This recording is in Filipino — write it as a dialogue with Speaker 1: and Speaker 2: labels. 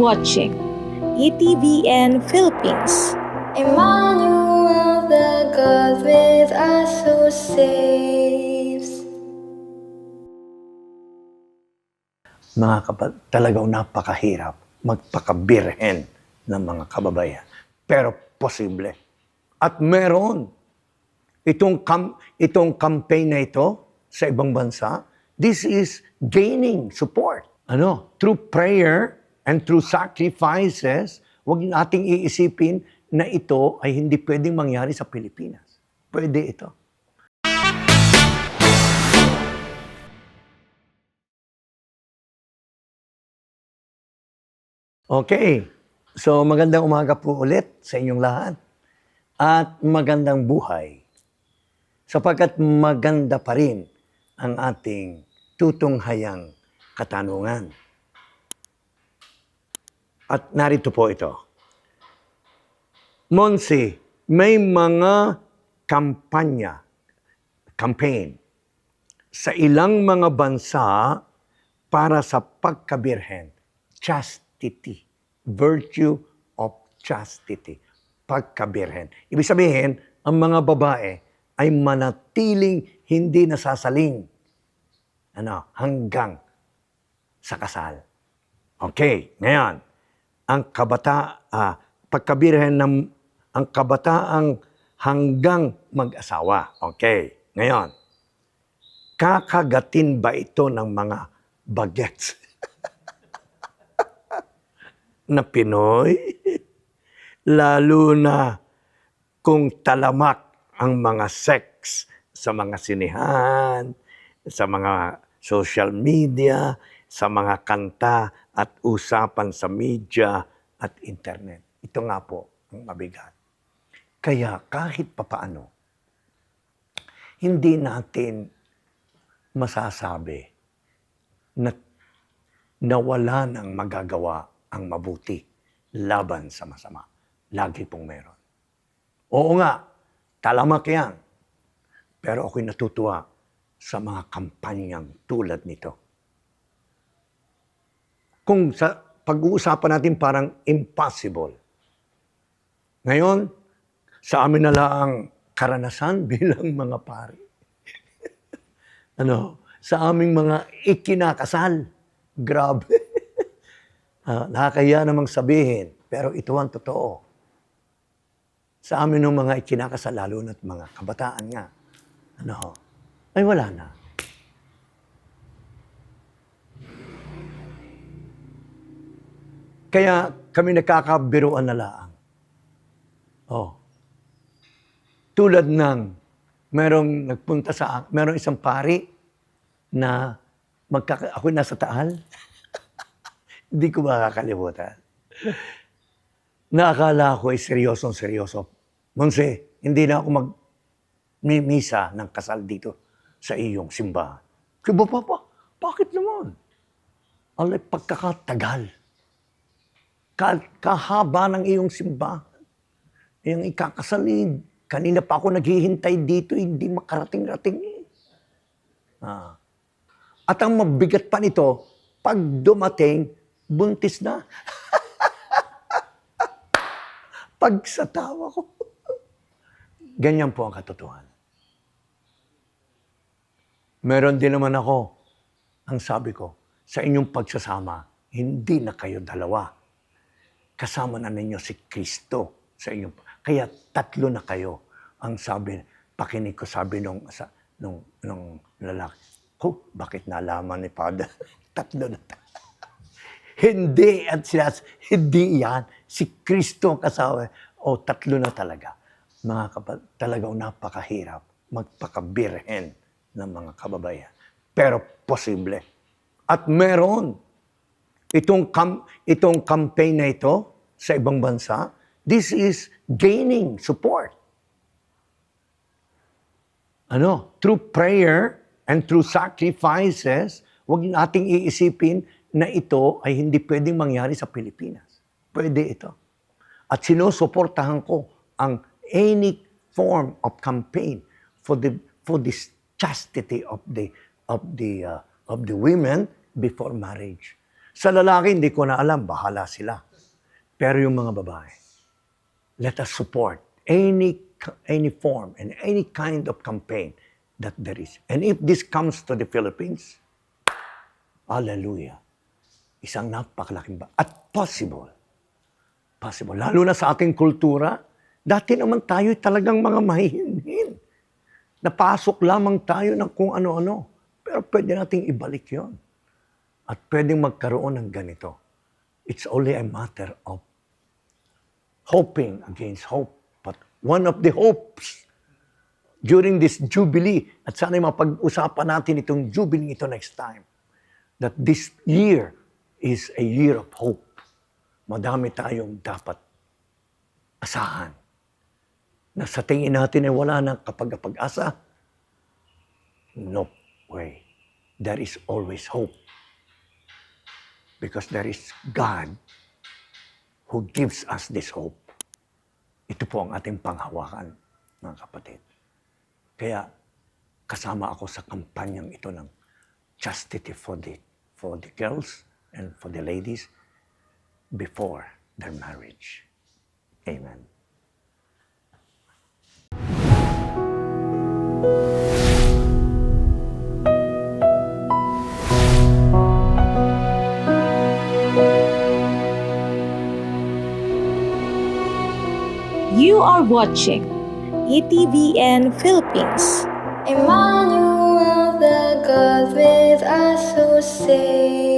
Speaker 1: watching ETVN Philippines.
Speaker 2: Emmanuel, the God with us who saves.
Speaker 3: mga kapag talagang napakahirap magpakabirhen ng mga kababayan. Pero posible. At meron. Itong, kam, itong campaign na ito sa ibang bansa, this is gaining support. Ano? Through prayer and through sacrifices, huwag nating iisipin na ito ay hindi pwedeng mangyari sa Pilipinas. Pwede ito. Okay. So magandang umaga po ulit sa inyong lahat. At magandang buhay. Sapagkat maganda pa rin ang ating tutunghayang katanungan. At narito po ito. Monsi, may mga kampanya, campaign, sa ilang mga bansa para sa pagkabirhen, chastity, virtue of chastity, pagkabirhen. Ibig sabihin, ang mga babae ay manatiling hindi nasasaling ano, hanggang sa kasal. Okay, ngayon, ang kabata, ah, pagkabirhen ng ang kabataang hanggang mag-asawa. Okay, ngayon, kakagatin ba ito ng mga bagets na Pinoy? Lalo na kung talamak ang mga sex sa mga sinihan, sa mga social media, sa mga kanta at usapan sa media at internet. Ito nga po ang mabigat. Kaya kahit papaano, hindi natin masasabi na nawala ng magagawa ang mabuti laban sa masama. Lagi pong meron. Oo nga, talamak yan. Pero ako'y natutuwa sa mga kampanyang tulad nito. Kung sa pag-uusapan natin parang impossible. Ngayon, sa amin na lang karanasan bilang mga pari. ano, sa aming mga ikinakasal. Grabe. Ah, nakakaya namang sabihin, pero ito ang totoo. Sa amin ng mga ikinakasal, lalo na't mga kabataan nga, ano, ay wala na. Kaya kami nagkakabiruan na laang. Oh. Tulad ng merong nagpunta sa merong isang pari na magkaka, ako nasa taal. Hindi ko makakalimutan. Naakala ko ay seryosong seryoso. Monse, hindi na ako mag misa ng kasal dito sa iyong simbahan. Kaya papa, bakit naman? Alay, pagkakatagal. Ka- kahaba ng iyong simbahan. Yung ikakasalin. Kanina pa ako naghihintay dito, hindi makarating-rating. eh. Ah. At ang mabigat pa nito, pag dumating, buntis na. pag sa tawa ko. Ganyan po ang katotohanan. Meron din naman ako, ang sabi ko, sa inyong pagsasama, hindi na kayo dalawa. Kasama na ninyo si Kristo sa inyong... Kaya tatlo na kayo. Ang sabi, pakinig ko sabi nung, sa, nung, nung lalaki. Ko, bakit nalaman ni Father? tatlo na tayo. hindi, at sila, hindi yan. Si Kristo ang kasama. O, tatlo na talaga. Mga kapag, talagang napakahirap magpakabirhen ng mga kababayan. Pero posible. At meron. Itong, kam, itong campaign na ito sa ibang bansa, this is gaining support. Ano? Through prayer and through sacrifices, huwag nating iisipin na ito ay hindi pwedeng mangyari sa Pilipinas. Pwede ito. At sinusuportahan ko ang any form of campaign for the for this chastity of the of the uh, of the women before marriage. Sa lalaki, hindi ko na alam, bahala sila. Pero yung mga babae, let us support any any form and any kind of campaign that there is. And if this comes to the Philippines, hallelujah, isang napakalaking ba at possible. Possible. Lalo na sa ating kultura, dati naman tayo talagang mga mahihinhin. Napasok lamang tayo ng kung ano-ano. Pero pwede nating ibalik yon At pwedeng magkaroon ng ganito. It's only a matter of hoping against hope. But one of the hopes during this Jubilee, at sana mapag-usapan natin itong Jubilee ito next time, that this year is a year of hope. Madami tayong dapat asahan. Na sa tingin natin ay wala nang kapag-asa. No way. There is always hope. Because there is God who gives us this hope. Ito po ang ating panghawakan, mga kapatid. Kaya kasama ako sa kampanyang ito ng chastity for the, for the girls and for the ladies before their marriage. Amen.
Speaker 1: You are watching E ATVN Philippines.
Speaker 2: Emmanuel, the God with us who saves.